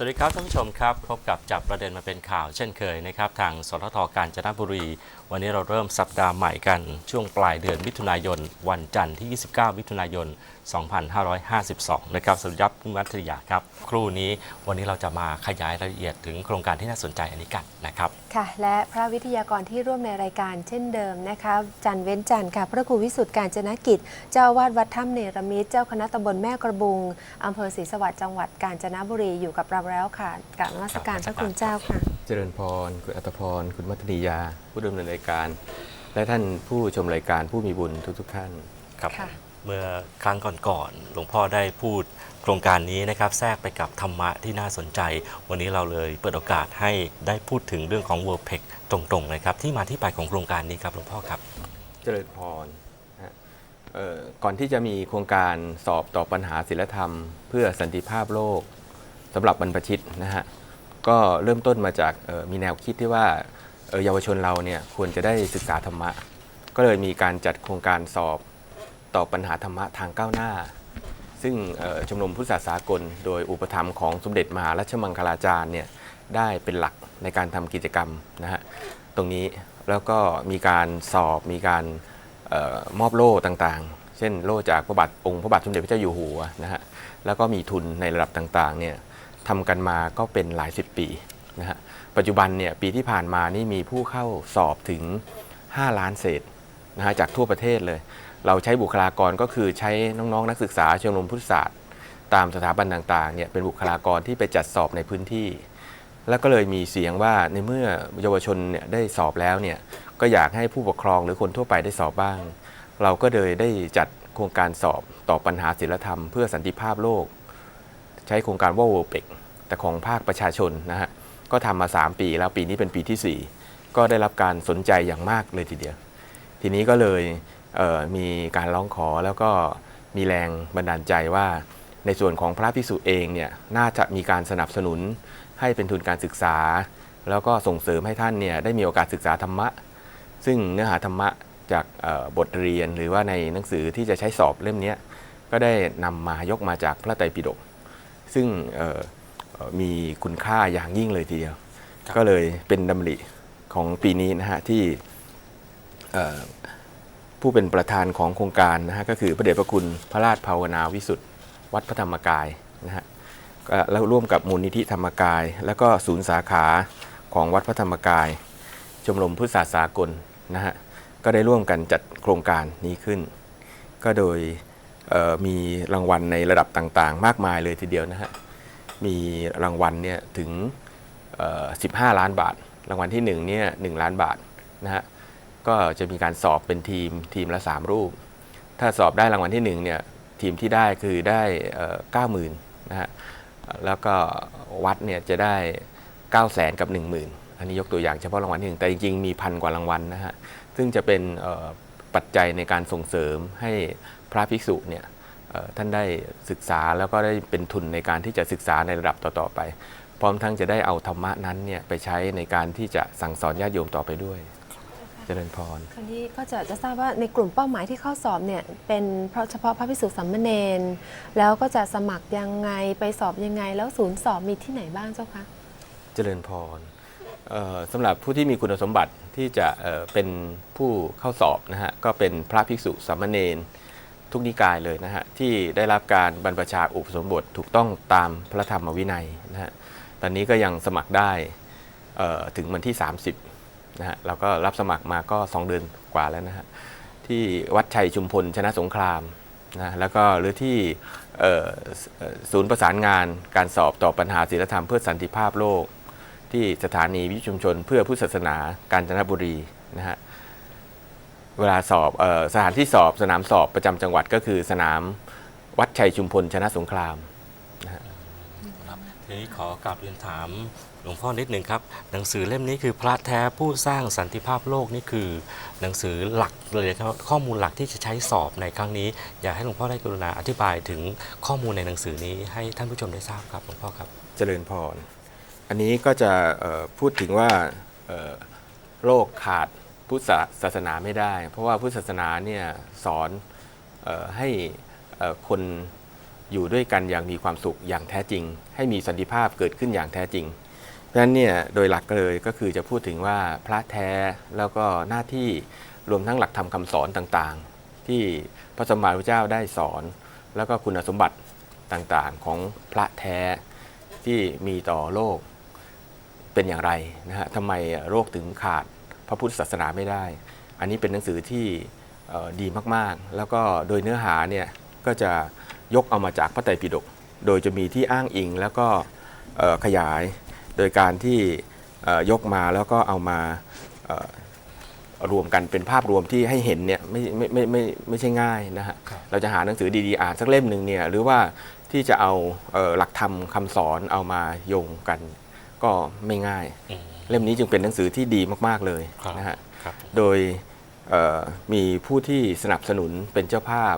สวัสดีครับท่านผู้ชมครับ พบกับจับประเด็นมาเป็นข่าวเช่นเคยนะครับ ทางสททกาญจนบุรี วันนี้เราเริ่มสัปดาห์ใหม่กันช่วงปลายเดือนมิถุนายน วันจันทร์ที่ 29 มิถุนายน 2552 นะครับสวัสดีครับคุณมัทริยาครับ ครู่นี้วันนี้เราจะมาขยายรายละเอียดถึงโครงการที่น่าสนใจอันนี้กันนะครับค่ะ และพระวิทยากรที่ร่วมในรายการเช่นเดิมนะคะ จันเว้นจันทร์ค่ะ พระครูวิสุทธิ์การจนกิจ เจ้าอาวาดวัดถ้ำเนรมิตเจ้าคณะตำบลแม่กระบุงอำเภอศรีสวัสดิ์จังหวัดกาญจนบุรีอยู่กับเราแล้วค่ะกราบนมัสการพระคุณเจ้าค่ะ เจริญพร คุณอัตพร คุณมัทนียา ผู้ดำเนินรายการ และท่านผู้ชมรายการผู้มีบุญทุกๆท่าน ครับ ค่ะ เมื่อครั้งก่อนๆหลวงพ่อได้พูดโค รงการนี้นะครับแทรกไปกับธรรมะที่น่าสนใจ วันนี้เราเลยเปิดโอกาสให้ได้พูดถึงเรื่องของ World p e c ตรงๆนะครับที่มาที่ไปของโครงการนี้ครับหลวงพ่อครับ เจริญพรก่อนที่จะมีโครงการสอบตอบปัญหาศิลธรรม เพื่อสันติภาพโลกสำหรับบรรพชิตนะฮะก็เริ่มต้นมาจากมีแนวคิดที่ว่าเอ่อเยาวชนเราเนี่ยควรจะได้ศึกษาธรรมะ ก็เลยมีการจัดโครงการสอบตอบปัญหาธรรมะทางก้าวหน้า ซึ่งชมรมพุทธศาสนากล โดยอุปถัมภ์ของสมเด็จมหารัชมังคลาจารย์เนี่ยได้เป็นหลักในการทำกิจกรรมนะฮะตรงนี้แล้วก็มีการสอบมีการออมอบโล่ต่างๆ เช่นโล่จากพระบาทองค์พระบาทสมเด็จพระเจ้าอยู่หัวนะฮะแล้วก็มีทุนในระดับต่างๆเนี่ยทำกันมาก็เป็นหลายสิบปีนะฮะปัจจุบันเนี่ยปีที่ผ่านมานี่มีผู้เข้าสอบถึง 5 ล้านเศษนะฮะจากทั่วประเทศเลย เราใช้บุคลากรก็คือใช้น้องๆ นักศึกษาชมรมพุทธศาสตร์ ตามสถาบันต่างๆเนี่ยเป็นบุคลากรที่ไปจัดสอบในพื้นที่ แล้วก็เลยมีเสียงว่าในเมื่อเยาวชนเนี่ยได้สอบแล้วเนี่ยก็อยากให้ผู้ปกครองหรือคนทั่วไปได้สอบบ้าง เราก็เลยได้จัดโครงการสอบต่อปัญหาศิลธรรมเพื่อสันติภาพโลก ใช้โครงการว่า World p e c แต่ของภาคประชาชนนะฮะก็ทำมา 3 ปีแล้วปีนี้เป็นปีทีสี่ 4 ก็ได้รับการสนใจอย่างมากเลยทีเดียว ทีนี้ก็เลย มีการร้องขอแล้วก็มีแรงบันดาลใจว่า ในส่วนของพระภิกษุเองเนี่ยน่าจะมีการสนับสนุนให้เป็นทุนการศึกษา แล้วก็ส่งเสริมให้ท่านเนี่ยได้มีโอกาสศึกษาธรรมะ ซึ่งเนื้อหาธรรมะจากบทเรียนหรือว่าในหนังสือที่จะใช้สอบเล่มนี้ก็ได้นำมายกมาจากพระไตรปิฎกซึ่งมีคุณค่าอย่างยิ่งเลยทีเดียว ก็เลยเป็นดำริของปีนี้นะฮะที่ ผู้เป็นประธานของโครงการนะฮะก็คือพระเดชพระคุณพระราชภาวนาวิสุทธิ์วัดพระธรรมกายนะฮะก็แล้วร่วมกับมูลนิธิธรรมกาย แล้วก็ศูนย์สาขาของวัดพระธรรมกาย ชมรมพุทธศาสากลนะฮะก็ได้ร่วมกันจัดโครงการนี้ขึ้น ก็โดยมีรางวัลในระดับต่างๆ มากมายเลยทีเดียวนะฮะมีรางวัลเนี่ยถึง 15 ล้านบาท รางวัลที่1เนี่ย1ล้านบาทนะฮะ ก็จะมีการสอบเป็นทีมทีมละ 3 รูป ถ้าสอบได้รางวัลที่1เนี่ยทีมที่ได้คือได้เก้าหมื่นนะฮะแล้วก็วัดเนี่ยจะได้ 9 0 0แสนกับ 1 0,000 อันนี้ยกตัวอย่างเฉพาะรางวัลที่หนึ่งแต่จริงๆมีพันกว่ารางวัลนะฮะซึ่งจะเป็นปัจจัยในการส่งเสริมให้พระภิกษุเนี่ยท่านได้ศึกษาแล้วก็ได้เป็นทุนในการที่จะศึกษาในระดับต่อๆไป พร้อมทั้งจะได้เอาธรรมะนั้นเนี่ยไปใช้ในการที่จะสั่งสอนญาติโยมต่อไปด้วย เจริญพร คราวนี้ก็จะจะทราบว่าในกลุ่มเป้าหมายที่เข้าสอบเนี่ยเป็นเพราะเฉพาะพระภิกษุสามเณรแล้วก็จะสมัครยังไงไปสอบยังไง แล้วศูนย์สอบมีที่ไหนบ้างเจ้าคะเจริญพรเอ่อสำหรับผู้ที่มีคุณสมบัติที่จะเอ่อเป็นผู้เข้าสอบนะฮะก็เป็นพระภิกษุสามเณรทุกนิกายเลยนะฮะที่ได้รับการบรรพชาอุปสมบทถูกต้องตามพระธรรมวินัยนะฮะตอนนี้ก็ยังสมัครได้เอ่อถึงวันที่ 30 นะฮะเราก็รับสมัครมาก็ 2 เดือนกว่าแล้วนะฮะที่วัดชัยชุมพลชนะสงครามนะแล้วก็หรือที่ศูนย์ประสานงานการสอบตอบปัญหาศีลธรรมเพื่อสันติภาพโลก ที่สถานีวิชุมชน เพื่อพุทธศาสนาการจนบุรีนะฮะเวลาสอบออสถานที่สอบสนามสอบประจำจังหวัดก็คือสนามวัดชัยชุมพลชนะสงครามครับ ทีนี้ขอกลับเรียนถามหลวงพ่อนิดหนึ่งครับ หนังสือเล่มนี้คือพระแท้ผู้สร้างสันติภาพโลกนี่คือ หนังสือหลักเลยครับข้อมูลหลักที่จะใช้สอบในครั้งนี้ อยากให้หลวงพ่อได้กรุณาอธิบายถึงข้อมูลในหนังสือนี้ให้ท่านผู้ชมได้ทราบครับหลวงพ่อครับเจริญพร อันนี้ก็จะพูดถึงว่าโลกขาดพุทธศาสนาไม่ได้ เพราะว่าพุทธศาสนาเนี่ยสอนออให้คน อยู่ด้วยกันอย่างมีความสุขอย่างแท้จริง ให้มีสันติภาพเกิดขึ้นอย่างแท้จริงเพราะฉะนั้นเนี่ยโดยหลักเลยก็คือจะพูดถึงว่าพระแท้แล้วก็หน้าที่รวมทั้งหลักธรรมคำสอนต่างๆ ที่พระสมมาพระเจ้าได้สอน แล้วก็คุณสมบัติต่างๆของพระแท้ที่มีต่อโลกเป็นอย่างไรนะฮะทำไมโรคถึงขาดพระพุทธศาสนาไม่ได้ อันนี้เป็นหนังสือที่ดีมากๆ แล้วก็โดยเนื้อหาเนี่ยก็จะ ยกเอามาจากพระไตรปิฎกโดยจะมีที่อ้างอิงแล้วก็เอ่อขยายโดยการที่เอ่อยกมาแล้วก็เอามาเอ่อรวมกันเป็นภาพรวมที่ให้เห็นเนี่ยไม่ไม่ไม่ไม่ไม่ใช่ง่ายนะฮะครับเราจะหาหนังสือดีๆอ่านสักเล่มหนึ่งเนี่ยหรือว่าที่จะเอาเอ่อหลักธรรมคำสอนเอามาโยงกัน ก็ไม่ง่ายอืมเล่มนี้จึงเป็นหนังสือที่ดีมากๆเลยครับนะฮะครับโดยเอ่อมีผู้ที่สนับสนุนเป็นเจ้าภาพ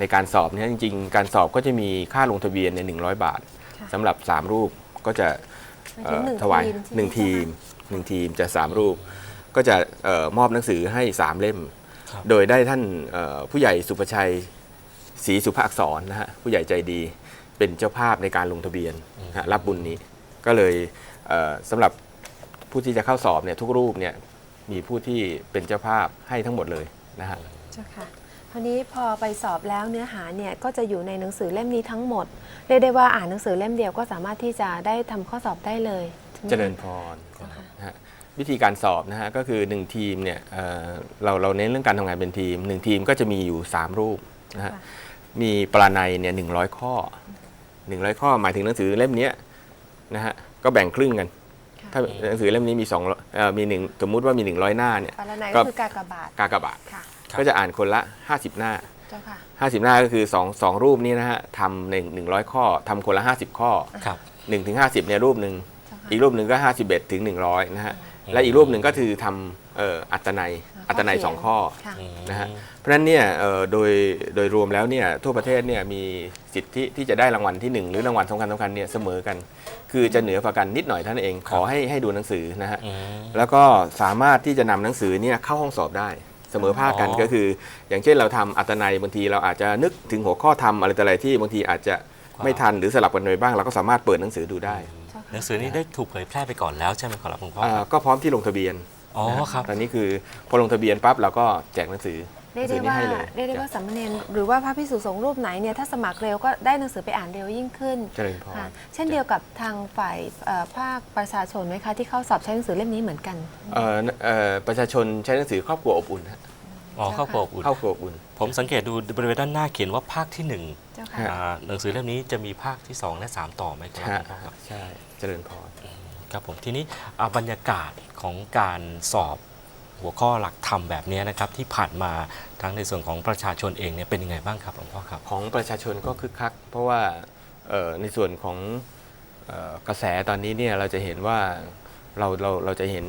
ในการสอบเนี่ยจริงๆ การสอบก็จะมีค่าลงทะเบียนในย100 บาทค่ะสำหรับ 3 รูปก็จะหมายเอ่ถึงอหนึ่งถวายทีมใช่ไหนึ่งทีมเจ้าค่ะหนึ่งทีมจะ 3 รูป ก็จะเออมอบหนังสือให้ 3 เล่ม ครับ โดยได้ท่านเอ่อผู้ใหญ่สุประชัยศรีสุภาอักษรนะฮะผู้ใหญ่ใจดีเป็นเจ้าภาพในการลงทะเบียนนะฮะรับบุญนี้ ก็เลยเอ่อสำหรับผู้ที่จะเข้าสอบเนี่ยทุกรูปเนี่ยมีผู้ที่เป็นเจ้าภาพให้ทั้งหมดเลยนะฮะ เจ้าค่ะค ราวนี้พอไปสอบแล้วเนื้อหาเนี่ยก็จะอยู่ในหนังสือเล่มนี้ทั้งหมดเรียกได้ว่าอ่านหนังสือเล่มเดียวก็สามารถที่จะได้ทำข้อสอบได้เลยใช่ไหม เจริญพรนะฮะวิธีการสอบนะฮะก็คือ 1 ทีมเนี่ยเอ่อเราเราเน้นเรื่องการทำงานเป็นทีม 1 ทีมก็จะมีอยู่ 3 รูปนะฮะค่ะ มีปรานัยเนี่ยหนึ่งข้อ 100 ข้อหมายถึงหนังสือเล่มเนี้ยนะฮะก็แบ่งครึ่งกัน ค่ะถ้าหนังสือเล่มนี้มี2เอ่อมีหนึ่งสมมุติว่ามี 100 หน้าเนี่ย ปารนัยก็ก็ คือกากบาทกากบาท ค่ะครับ ก็จะอ่านคนละ 50 หน้า เจ้าค่ะ 50 หน้าก็คือ2 2รูปนี้นะฮะทำหนึ่งหนึ่งร้อยข้อทำคนละ 50 ข้อครับ1ถึง50เนี่ยรูปหนึ่งเจ้าค่ะ อีกรูปหนึ่งก็51ถึง100นะฮะและอีกรูปหนึ่งก็คือทำเอ่ออัตนัยอัตนัยสองข้อ ค่ะ อืม นะฮะ เพราะฉะนั้นเนี่ยเอ่อโดยโดยรวมแล้วเนี่ยทั่วประเทศเนี่ยมีสิทธิที่จะได้รางวัลที่1หรือรางวัลสำคัญสำคัญเนี่ยเสมอกัน คือจะเหนือกว่ากันนิดหน่อยเท่านั้นเองขอให้ให้ดูหนังสือนะฮะ อืม แล้วก็สามารถที่จะนำหนังสือเนี่ยเข้าห้องสอบได้เสมอภาคกันอ๋อก็คือ อย่างเช่นเราทำอัตนัยบางทีเราอาจจะนึกถึงหัวข้อทำอะไรแต่อะไรที่บางทีอาจจะไม่ทันหรือสลับกันไปบ้าง เราก็สามารถเปิดหนังสือดูได้เจ้าค่ะหนังสือนี้ได้ถูกเผยแพร่ไปก่อนแล้วใช่ไหมครับหลวงพ่ออ่าครับก็พร้อมที่ลงทะเบียนอ๋อนะฮะครับตอนนี้คือพอลงทะเบียนปั๊บเราก็แจกหนังสือ เรียกหนัได้งสือนี้ว่าให้เลยเรียกได้ว่าสามเณรหรือว่าพระพิสุสงฆ์รูปไหนเนี่ยถ้าสมัครเร็วก็ได้หนังสือไปอ่านเร็วยิ่งขึ้นเจริญพรค่ะเช่นเดียวกับทางฝ่ายเอ่อภาคประชาชนไหมคะที่เข้าสอบใช้หนังสือเล่มนี้เหมือนกัน เอ่อเอ่อประชาชนใช้หนังสือครอบครัวอบอุ่นฮะอ๋อเข้าโปกอุ่นครอบครัวอบอุ่น ผมสังเกตดูบริเวณด้านหน้าเขียนว่าภาคที่หนึ่งเจ้าค่ะฮะอ่าหนังสือเล่มนี้จะมีภาคที่สองและสามต่อไหมครับหลฮะวงพ่อครับ ใช่ เจริญพร ครับผมทีนี้อ่าบรรยากาศของการสอบ หัวข้อหลักธรรมแบบนี้นะครับที่ผ่านมาทั้งในส่วนของประชาชนเองเนี่ยเป็นยังไงบ้างครับหลวงพ่อครับ ของประชาชนก็คึกคัก เพราะว่าในส่วนของกระแสตอนนี้เนี่ยเราจะเห็นว่าเราเราเราจะเห็น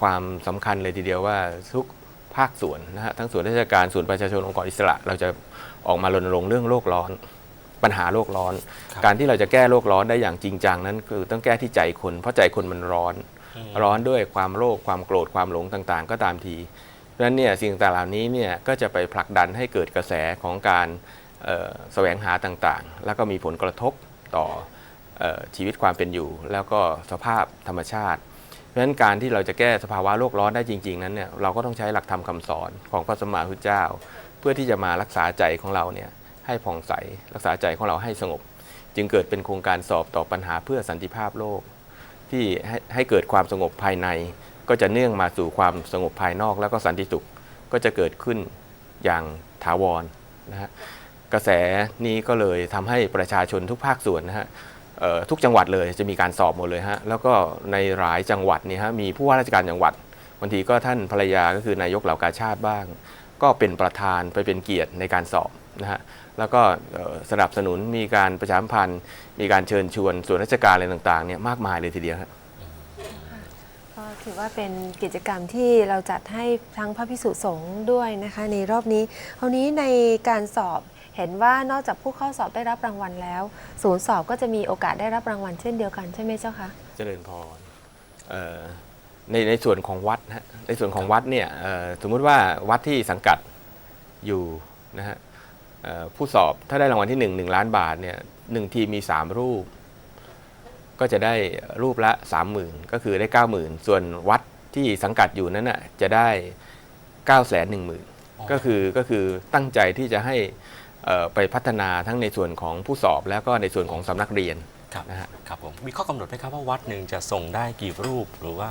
ความสำคัญเลยทีเดียวว่าทุกภาคส่วนนะฮะทั้งส่วนราชการส่วนประชาชนองค์กรอิสระ เราจะออกมารณรงค์เรื่องโลกร้อนปัญหาโลกร้อน การที่เราจะแก้โลกร้อนได้อย่างจริงจังนั้นคือต้องแก้ที่ใจคน เพราะใจคนมันร้อน ร้อนด้วยความโลภความโกรธความหลงต่างๆ ก็ตามทีเพราะฉะนั้นเนี่ยสิ่งต่างๆเหล่านี้เนี่ยก็จะไปผลักดันให้เกิดกระแสของการแสวงหาต่างๆ แล้วก็มีผลกระทบต่ออชีวิตความเป็นอยู่ แล้วก็สภาพธรรมชาติ เพราะฉะนั้นการที่เราจะแก้สภาวะโลกร้อนได้จริง ๆ นั้นเนี่ยเราก็ต้องใช้หลักธรรมคำสอนของพระสมมาพุทธเจ้า เพื่อที่จะมารักษาใจของเราเนี่ยให้ผ่องใสรักษาใจของเราให้สงบ จึงเกิดเป็นโครงการสอบต่อปัญหาเพื่อสันติภาพโลก ที่ให้ให้เกิดความสงบภายใน ก็จะเนื่องมาสู่ความสงบภายนอก แล้วก็สันติสุขก็จะเกิดขึ้นอย่างถาวรนะฮะกระแสนี้ก็เลยทำให้ประชาชนทุกภาคส่วนนะฮะทุกจังหวัดเลยจะมีการสอบหมดเลยฮะแล้วก็ในหลายจังหวัดนี่ฮะมีผู้ว่าราชการจังหวัดบางทีก็ท่านภรรยาก็คือนายกเหล่ากาชาติบ้าง ก็เป็นประธานไปเป็นเกียรติในการสอบ นะฮะแล้วก็เอ่อสนับสนุนมีการประชาสัมพันธ์ มีการเชิญชวนส่วนราชการอะไรต่างๆเนี่ยมากมายเลยทีเดียวฮะก็ถือว่าเป็นกิจกรรมที่เราจัดให้ทั้งพระพิสุสงฆ์ด้วยนะคะ ในรอบนี้คราวนี้ในการสอบเห็นว่านอกจากผู้เข้าสอบได้รับรางวัลแล้ว ศูนย์สอบก็จะมีโอกาสได้รับรางวัลเช่นเดียวกันใช่ไหมเจ้าคะเจริญพรเอ่อในในส่วนของวัดนะฮะในส่วนของวัดเนี่ยเอ่อสมมุติว่าวัดที่สังกัดอยู่นะฮะเอ่อ ผู้สอบถ้าได้รางวัลที่ 1 1 ล้านบาทเนี่ยหนึ่งทีมมี 3 รูป ก็จะได้รูปละ 30,000 ก็คือได้ 90,000 ส่วนวัดที่สังกัดอยู่นั้นน่ะจะได้ 9 1 0 0 0 0 ก็คือก็คือตั้งใจที่จะให้เอ่อไปพัฒนาทั้งในส่วนของผู้สอบแล้วก็ในส่วนของสำนักเรียน ครับนะฮะครับผมมีข้อกำหนดไหมครับว่าวัดหนึ่งจะส่งได้กี่รูปหรือว่า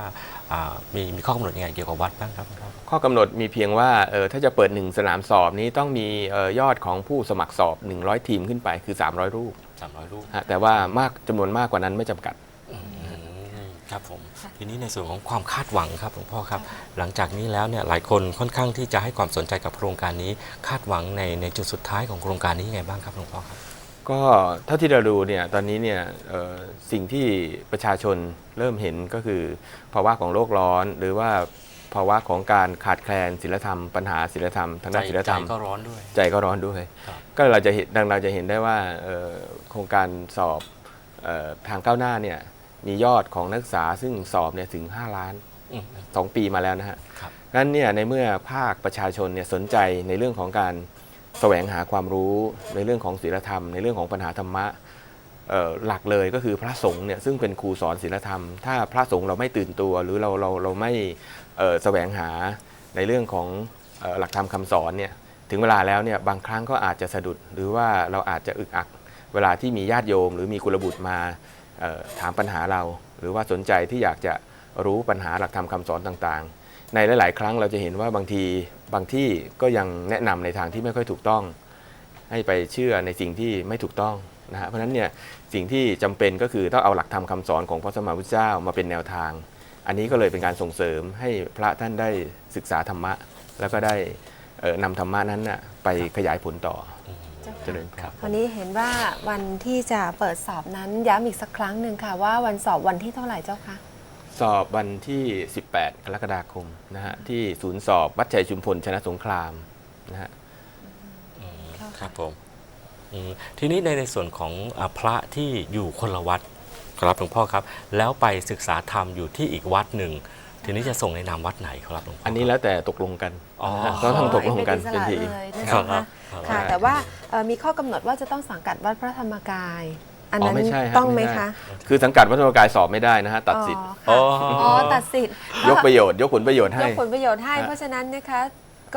อ่ามีมีข้อกำหนดยังไงเกี่ยวกับวัดบ้างครับคุณพ่อข้อกำหนดมีเพียงว่าเออถ้าจะเปิด 1 สนามสอบนี้ต้องมีเออยอดของผู้สมัครสอบ 100 ทีมขึ้นไปคือ 300 รูปสามร้อยรูป ฮะแต่ว่ามากจำนวนมากกว่านั้นไม่จำกัด อืมครับผมทีนี้ในส่วนของความคาดหวังครับหลวงพ่อครับ หลังจากนี้แล้วเนี่ยหลายคนค่อนข้างที่จะให้ความสนใจกับโครงการนี้ คาดหวังในในจุดสุดท้ายของโครงการนี้ยังไงบ้างครับหลวงพ่อครับ ก็เท่าที่เราดูเนี่ยตอนนี้เนี่ยเอ่อสิ่งที่ประชาชนเริ่มเห็นก็คือภาวะของโลกร้อน หรือว่าภาวะของการขาดแคลนศิลธรรม ปัญหาศิลธรรมทางด้านศิลธรรมใจก็ร้อนด้วยใจก็ร้อนด้วยครับก็เราจะเห็นดังเราจะเห็นได้ว่าเอ่อโครงการสอบเออทางก้าวหน้าเนี่ยมียอดของนักศึกษาซึ่งสอบเนี่ยถึง 5 ล้านอืม2ปีมาแล้วนะฮะครับงั้นเนี่ยในเมื่อภาคประชาชนเนี่ยสนใจในเรื่องของการ แสวงหาความรู้ในเรื่องของศีลธรรม ในเรื่องของปัญหาธรรมะหลักเลยก็คือพระสงฆ์เนี่ยซึ่งเป็นครูสอนศีลธรรม ถ้าพระสงฆ์เราไม่ตื่นตัว หรือเราเราเราไม่แสวงหาในเรื่องของออหลักธรรมคำสอนเนี่ยถึงเวลาแล้วเนี่ยบางครั้งก็อาจจะสะดุด หรือว่าเราอาจจะอึกอัก เวลาที่มีญาติโยม หรือมีกุลบุตรมาถามปัญหาเรา หรือว่าสนใจที่อยากจะรู้ปัญหาหลักธรรมคำสอนต่างๆ ในหลาย ๆ ครั้งเราจะเห็นว่าบางที บางที่ก็ยังแนะนำในทางที่ไม่ค่อยถูกต้อง ให้ไปเชื่อในสิ่งที่ไม่ถูกต้องนะฮะเพราะฉะนั้นเนี่ยสิ่งที่จำเป็นก็คือต้องเอาหลักธรรมคำสอนของพระสมมาพุทธเจ้ามาเป็นแนวทาง อันนี้ก็เลยเป็นการส่งเสริมให้พระท่านได้ศึกษาธรรมะ แล้วก็ได้เอ่อนำธรรมะนั้นน่ะไปขยายผลต่อเจ้าเจค่ะริญครับวันนี้เห็นว่าวันที่จะเปิดสอบนั้นย้ำอีกสักครั้งหนึ่งค่ะว่าวันสอบวันที่เท่าไหร่เจ้าคะ สอบวันที่ 18 กรกฎาคมนะฮะที่ศูนย์สอบวัดชัยชุมพลชนะสงครามนะฮะครับผมอืมทีนี้ในในส่วนของอาพระที่อยู่คนละวัดครับหลวงพ่อครับ แล้วไปศึกษาธรรมอยู่ที่อีกวัดหนึ่ง ทีนี้จะส่งในนามวัดไหนครับหลวงพ่ออัอั นนี้แล้วแต่ตกลงกันอ๋อก็ต้องตกลงกันเป็เป็นนทีอิสระเลยนะครัคะบครับค่ะ แต่ว่าเอ่อมีข้อกำหนดว่าจะต้องสังกัดวัดพระธรรมกาย อันอ๋อนั้นไม่ใช่ฮะต้องไหมไม่ใช่คะคือสังกัดวัดธรรมกายสอบไม่ได้นะฮะตัดสิทธิ์อ๋ออ๋อค่ะอ๋อ ตัดสิทธิ์ยกประโยชน์ ยกผลประโยชน์ยให้ กผลประโยชน์ให้ฮะเพราะฉะนั้นนะคะ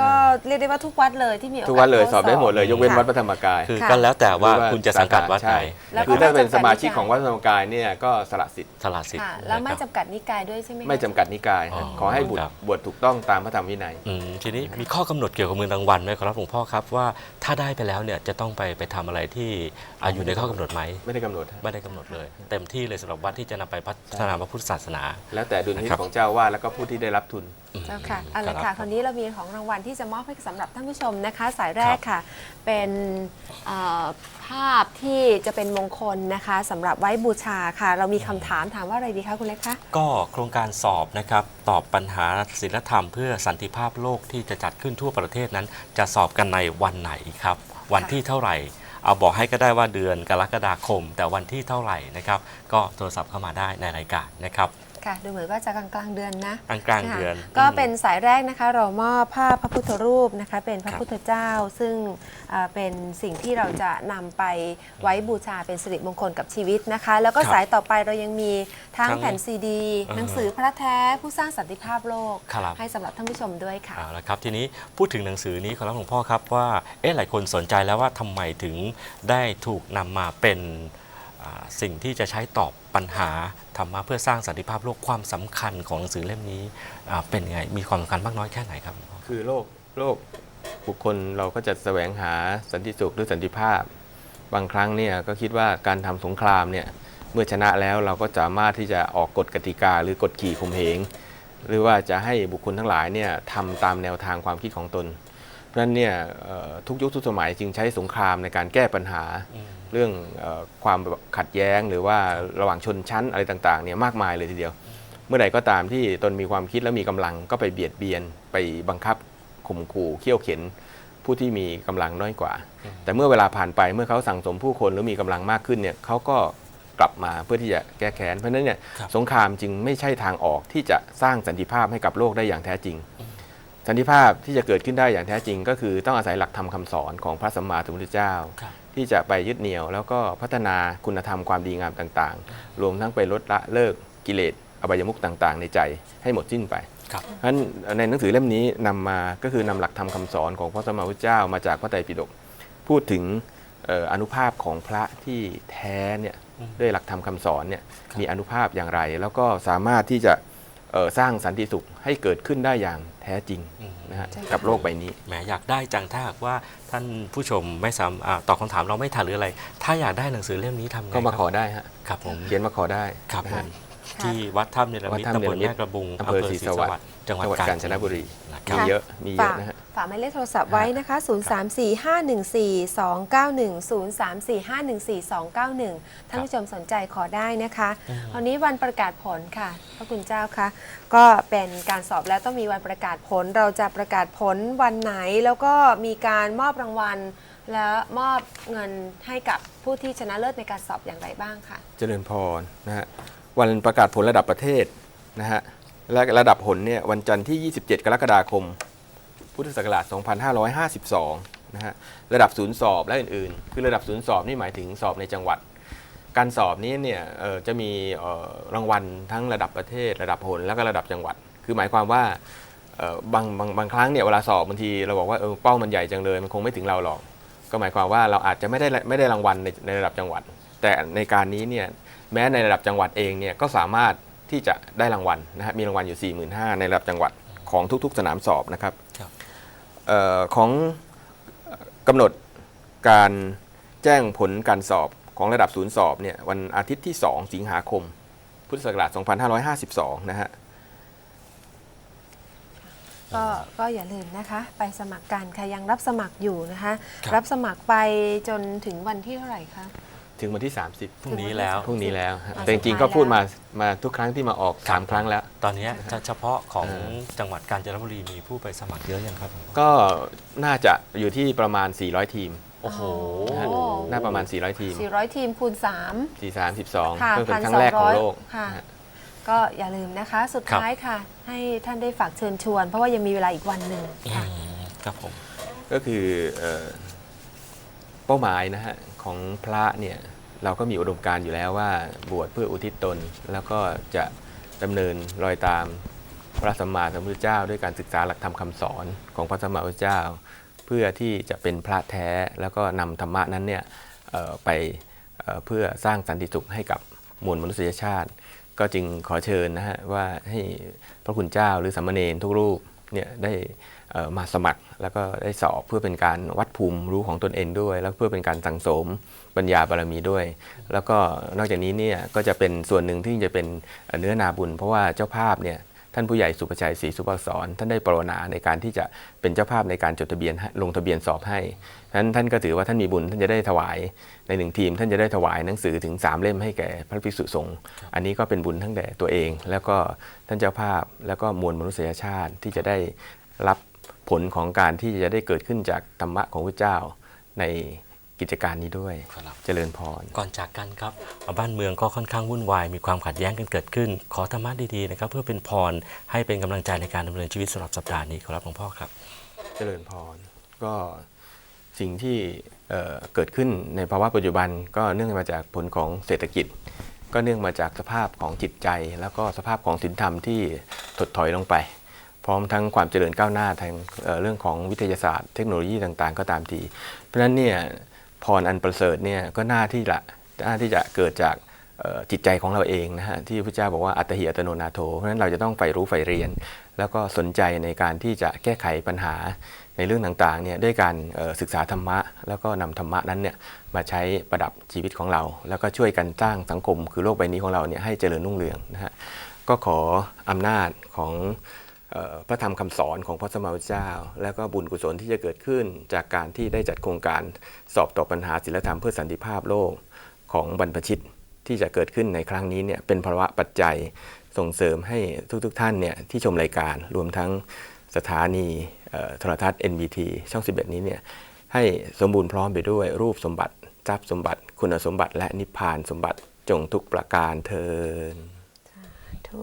ก็เรียกได้ว่าทุกวัดเลยที่มีโอกาสทุกวัดเลยสอบได้หมดเลยยกเว้นค่ะวัดพระธรรมกายคือค่ะก็แล้วแต่ว่าหรือคุณจะสังกัดวัดไหนใช่แล้วก็ คือถ้าเป็นไม่จำกัดสมาชิกนิกายของวัดพระธรรมกายเนี่ยก็สละสิทธิ์สละสิทธิ์ค่ะแล้วไม่นะครับจำกัดนิกายด้วยใช่ไหมคะ ไม่จำกัดนิกายอ๋อขอให้บุตครรับบวชถูกต้องตามพระธรรมวินัย อืมทีนี้มีข้อกำหนดเกี่ยวกับมือรางวัลไหมครับหลวงพ่อครับว่าถ้าได้ไปแล้วเนี่ยจะต้องไปไปทำอะไรที่อาอยู่ในข้อกำหนดไหมไม่ได้กำหนดฮะไม่ได้กำหนดเลย เต็มที่เลยสำหรับวัดที่จะนำไปพัฒนาพระพุทธศาสนา แล้วแต่ดุลพินิจนะครับของเจ้าวาดแล้วก็ผู้ที่ได้รับทุน เจ้าค่ะเอาละครัค่ะบคราวนี้เรามีของรางวัลที่จะมอบให้สำหรับท่านผู้ชมนะคะ สายแรกค่ะ เป็นเอ่อภาพที่จะเป็นมงคลนะคะสำหรับไว้บูชาค่ะ เรามีคำถามถามว่าอะไรดีคะคุณเล็กคะ ก็โครงการสอบนะครับตอบปัญหาศิลธรรมเพื่อสันติภาพโลกที่จะจัดขึ้นทั่วประเทศนั้น จะสอบกันในวันไหนครับ วันที่เท่าไหร่ เอาบอกให้ก็ได้ว่าเดือนกรกฎาคม แต่วันที่เท่าไหร่นะครับ ก็โทรศัพท์เข้ามาได้ในรายการนะครับ ค่ะดูเหมือนว่าจะกลางกลางๆเดือนนะกลางกลางๆค่ะเดือน ก็เป็นสายแรกนะคะ เรามอบภาพพระพุทธรูปนะคะ เป็นพระครับพุทธเจ้า ซึ่งเอ่อเป็นสิ่งที่เราจะนำไปไว้บูชาเป็นสิริมงคลกับชีวิตนะคะ แล้วก็ครับสายต่อไปเรายังมีทั้งทั้งแผ่นซีดีอ่าหนังสือพระแท้ผู้สร้างสันติภาพโลกครับให้สำหรับท่านผู้ชมด้วยค่ะเอาละครับทีนี้พูดถึงหนังสือนี้ขอรับหลวงพ่อครับว่าเอ๊ะหลายคนสนใจแล้วว่าทำไมถึงได้ถูกนำมาเป็นอ่า สิ่งที่จะใช้ตอบปัญหาธรรมะเพื่อสร้างสันติภาพโลกความสำคัญของหนังสือเล่มนี้เป็นไงมีความสำคัญมากน้อยแค่ไหนครับ คือโลกโลกบุคคลเราก็จะแสวงหาสันติสุขหรือสันติภาพ บางครั้งเนี่ยก็คิดว่าการทำสงครามเนี่ยเมื่อชนะแล้วเราก็สามารถที่จะออกกฎกติกาหรือกฎขี่ข่มเหงหรือว่าจะให้บุคคลทั้งหลายเนี่ยทำตามแนวทางความคิดของตน เพราะฉะนั้นเนี่ยเอ่อทุกยุคทุกสมัยจึงใช้สงครามในการแก้ปัญหาเรื่องเออความขัดแย้งหรือว่าระหว่างชนชั้นอะไรต่างๆเนี่ยมากมายเลยทีเดียว เมื่อใดก็ตามที่ตนมีความคิดและมีกำลังก็ไปเบียดเบียน ไปบังคับข่มขู่เขี่ยวเข็นผู้ที่มีกำลังน้อยกว่า แต่เมื่อเวลาผ่านไปเมื่อเขาสั่งสมผู้คนหรือมีกำลังมากขึ้นเนี่ยเขาก็กลับมาเพื่อที่จะแก้แค้นเพราะฉะนั้นเนี่ยครับสงครามจึงไม่ใช่ทางออกที่จะสร้างสันติภาพให้กับโลกได้อย่างแท้จริง สันติภาพที่จะเกิดขึ้นได้อย่างแท้จริง ก็คือต้องอาศัยหลักธรรมคำสอนของพระสัมมาสัมพุทธเจ้าครับที่จะไปยึดเหนี่ยว แล้วก็พัฒนาคุณธรรมความดีงามต่างๆ รวมทั้งไปลดละเลิกกิเลสอบายมุขต่างๆ ในใจให้หมดสิ้นไปครับเพราะฉะนั้นในหนังสือเล่มนี้นำมาก็คือนำหลักธรรมคำสอนของพระสัมมาสัมพุทธเจ้ามาจากพระไตรปิฎกพูดถึงเอ่ออนุภาพของพระที่แท้เนี่ยอืมด้วยหลักธรรมคำสอนเนี่ยครับมีอนุภาพอย่างไร แล้วก็สามารถที่จะเอ่อ สร้างสันติสุขให้เกิดขึ้นได้อย่างแท้จริงอืมนะฮะใช่ค่ะกับโลกใบนี้แหมอยากได้จังถ้าหากว่าท่านผู้ชมไม่สามารถตอบคำถามเราไม่ทันหรืออะไร ถ้าอยากได้หนังสือเล่มนี้ทำไงก็มาครับขอได้ฮะครับผมเขียนมาขอได้ครับนะผฮะม ที่วัดถ้ำเนรมิตวัดถ้ำตำบลเนรมิตแม่กระบุงอำเภอศรีสวัสดิ์จังหวัดจังหวัดกาญจนบุรีนะครับมีเยอะมีเยอะฝากนะฮะฝากหมายเลขโทรศัพท์ไว้นะคะ 0345142291 0345142291 ท่านผู้ชมสนใจขอได้นะคะอืมวันนี้วันประกาศผลค่ะ พระคุณเจ้าคะก็เป็นการสอบแล้วต้องมีวันประกาศผล เราจะประกาศผลวันไหน แล้วก็มีการมอบรางวัล และมอบเงินให้กับผู้ที่ชนะเลิศในการสอบอย่างไรบ้างค่ะ เจริญพรนะฮะ วันประกาศผลระดับประเทศนะฮะและระดับผลเนี่ยวันจันทร์ที่ 27 กรกฎาคม พุทธศักราช 2552 นะฮะระดับศูนย์สอบและอื่นๆ คือระดับศูนย์สอบนี่หมายถึงสอบในจังหวัด การสอบนี้เนี่ยจะมีรางวัลทั้งระดับประเทศ ระดับผลแล้วก็ระดับจังหวัด คือหมายความว่าบางบางบางครั้งเนี่ยเวลาสอบบางทีเราบอกว่าเออเป้ามันใหญ่จังเลยมันคงไม่ถึงเราหรอก ก็หมายความว่าเราอาจจะไม่ได้ไม่ได้รางวัลในในระดับจังหวัด แต่ในการนี้เนี่ย แม้ในระดับจังหวัดเองเนี่ยก็สามารถที่จะได้รางวัลนะฮะมีรางวัลอยู่ 4 5 0 0 0ในระดับจังหวัดของทุก ๆ สนามสอบนะครับครับเออของเอ่อกำหนดการแจ้งผลการสอบของระดับศูนย์สอบเนี่ยวันอาทิตย์ที่ 2 สิงหาคม พุทธศักราช 2552 นะฮะก็ก็อย่าลืมนะคะ ไปสมัครกันค่ะยังรับสมัครอยู่นะคะครับรับสมัครไปจนถึงวันที่เท่าไหร่คะ ถึงวันที่ 30 พรุ่งนี้แล้ว พรุ่งนี้แล้วฮะวันแต่จริงๆก็สุดท้ายพูดแล้วมามาทุกครั้งที่มาออก3ครั้งแล้ว ตอนนี้จะเฉพาะของเออจังหวัดกาญจนบุรีมีผู้ไปสมัครเยอะยังครับผมก็น่าจะอยู่ที่ประมาณ 400 ทีมโอ้โหนะฮะโอ้น่าประมาณ 400 ทีม 400 ทีมคูณ 3 4 3 12ค่ะเพิ่งเป็นครั้งแรกของโลกค่ะ นะฮะ ก็อย่าลืมนะคะ สุดครับท้ายค่ะ ให้ท่านได้ฝากเชิญชวน เพราะว่ายังมีเวลาอีกวันหนึ่งอืค่ะ มครับผม ก็คือเอ่อเป้าหมายนะฮะของพระเนี่ย เราก็มีอุดมการณ์อยู่แล้วว่าบวชเพื่ออุทิศตน แล้วก็จะดำเนินรอยตามพระสัมมาสัมพุทธเจ้า ด้วยการศึกษาหลักธรรมคำสอนของพระสัมมาสัมพุทธเจ้า เพื่อที่จะเป็นพระแท้แล้วก็นำธรรมะนั้นเนี่ยไปเพื่อสร้างสันติสุขให้กับมวลมนุษยชาติ ก็จึงขอเชิญนะฮะว่าให้พระคุณเจ้าหรือสามเณรทุกรูปเนี่ยได้ มาสมัคร แล้วก็ได้สอบเพื่อเป็นการวัดภูมิรู้ของตนเองด้วย แล้วเพื่อเป็นการสั่งสมปัญญาบารมีด้วย แล้วก็นอกจากนี้เนี่ยก็จะเป็นส่วนหนึ่งที่จะเป็นเนื้อนาบุญ เพราะว่าเจ้าภาพเนี่ยท่านผู้ใหญ่สุประชัยศรีสุภาสรท่านได้ปรารถนาในการที่จะเป็นเจ้าภาพในการจดทะเบียนลงทะเบียนสอบให้ฉะนั้นท่านก็ถือว่าท่านมีบุญท่านจะได้ถวายในหนึ่งทีม ท่านจะได้ถวายหนังสือถึง 3 เล่มให้แก่พระภิกษุสงฆ์อันนี้ก็เป็นบุญทั้งแด่ตัวเอง แล้วก็ท่านเจ้าภาพแล้วก็มวลมนุษยชาติที่จะได้รับ ผลของการที่จะได้เกิดขึ้นจากธรรมะของพระเจ้าในกิจการนี้ด้วยครับเจริญพร ก่อนจากกันครับบ้านเมืองก็ค่อนข้างวุ่นวาย มีความขัดแย้งกันเกิดขึ้น ขอธรรมะดีๆนะครับ เพื่อเป็นพรให้เป็นกำลังใจในการดำเนินชีวิตสำหรับสัปดาห์นี้ขอรับหลวงพ่อครับ เจริญพรก็สิ่งที่เอ่อเกิดขึ้นในภาวะปัจจุบันก็เนื่องมาจากผลของเศรษฐกิจ ก็เนื่องมาจากสภาพของจิตใจ แล้วก็สภาพของศีลธรรมที่ถดถอยลงไป พร้อมทั้งความเจริญก้าวหน้าทางเเรื่องของวิทยาศาสตร์เทคโนโลยีต่างๆ ก็ตามที เพราะฉะนั้นเนี่ยพรอันประเสริฐเนี่ยก็น่าที่จะน่าที่จะเกิดจากจิตใจของเราเองนะฮะที่พระเจ้าบอกว่าอัตหิอัตโนนาโถเพราะฉะนั้นเราจะต้องใฝ่รู้ใฝ่เรียน แล้วก็สนใจในการที่จะแก้ไขปัญหาในเรื่องต่างๆเนี่ยด้วยการศึกษาธรรมะ แล้วก็นำธรรมะนั้นเนี่ยมาใช้ประดับชีวิตของเรา แล้วก็ช่วยกันสร้างสังคม คือโลกใบนี้ของเราเนี่ยให้เจริญรุ่งเรืองนะฮะก็ขออำนาจของ พระธรรมคำสอนของพระสมมาพุทธเจ้า แล้วก็บุญกุศลที่จะเกิดขึ้น จากการที่ได้จัดโครงการสอบตอบปัญหาศิลธรรมเพื่อสันติภาพโลกของบรรพชิตที่จะเกิดขึ้นในครั้งนี้เนี่ยเป็นภาวะปัจจัยส่งเสริมให้ทุกๆทท่านเนี่ยที่ชมรายการรวมทั้งสถานีโทรทัศน์ NBT ช่อง 11 นี้เนี่ยให้สมบูรณ์พร้อมไปด้วยรูปสมบัติทรัพย์สมบัติ คุณสมบัติและนิพพานสมบัติจงทุกประการเทินถธุ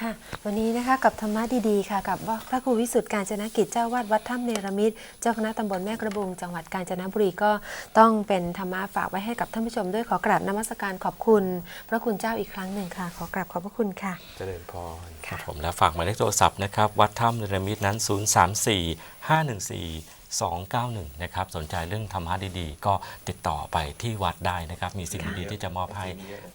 ค่ะวันนี้นะคะกับธรรมะดีๆค่ะ กับว่าพระครูวิสุทธิ์การจนกิจเจ้าวาดวัดถ้ำเนรมิตเจ้าคณะตำบลแม่กระบุงจังหวัดกาญจนบุรีก็ต้องเป็นธรรมะฝากไว้ให้กับท่านผู้ชมด้วยขอกราบนมัสการขอบคุณ พระคุณเจ้าอีกครั้งหนึ่งค่ะ ขอกราบขอบพระคุณค่ะเจริญพรครับผมและฝากหมายเลขโทรศัพท์นะครับวัดถ้ำเนรมิตนั้น 034 514 291 นะครับ สนใจเรื่องธรรมะดีๆ ก็ติดต่อไปที่วัดได้นะครับ มีสิ่งดีๆที่จะมอบให้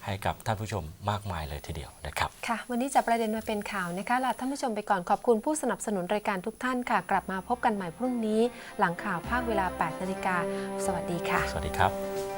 ให้กับท่านผู้ชมมากมายเลยทีเดียวนะครับ ค่ะ วันนี้จะประเด็นมาเป็นข่าวนะคะลาท่านผู้ชมไปก่อนขอบคุณผู้สนับสนุนรายการทุกท่านค่ะ กลับมาพบกันใหม่พรุ่งนี้ หลังข่าวภาคเวลา 8 นาฬิกา สวัสดีค่ะ สวัสดีครับ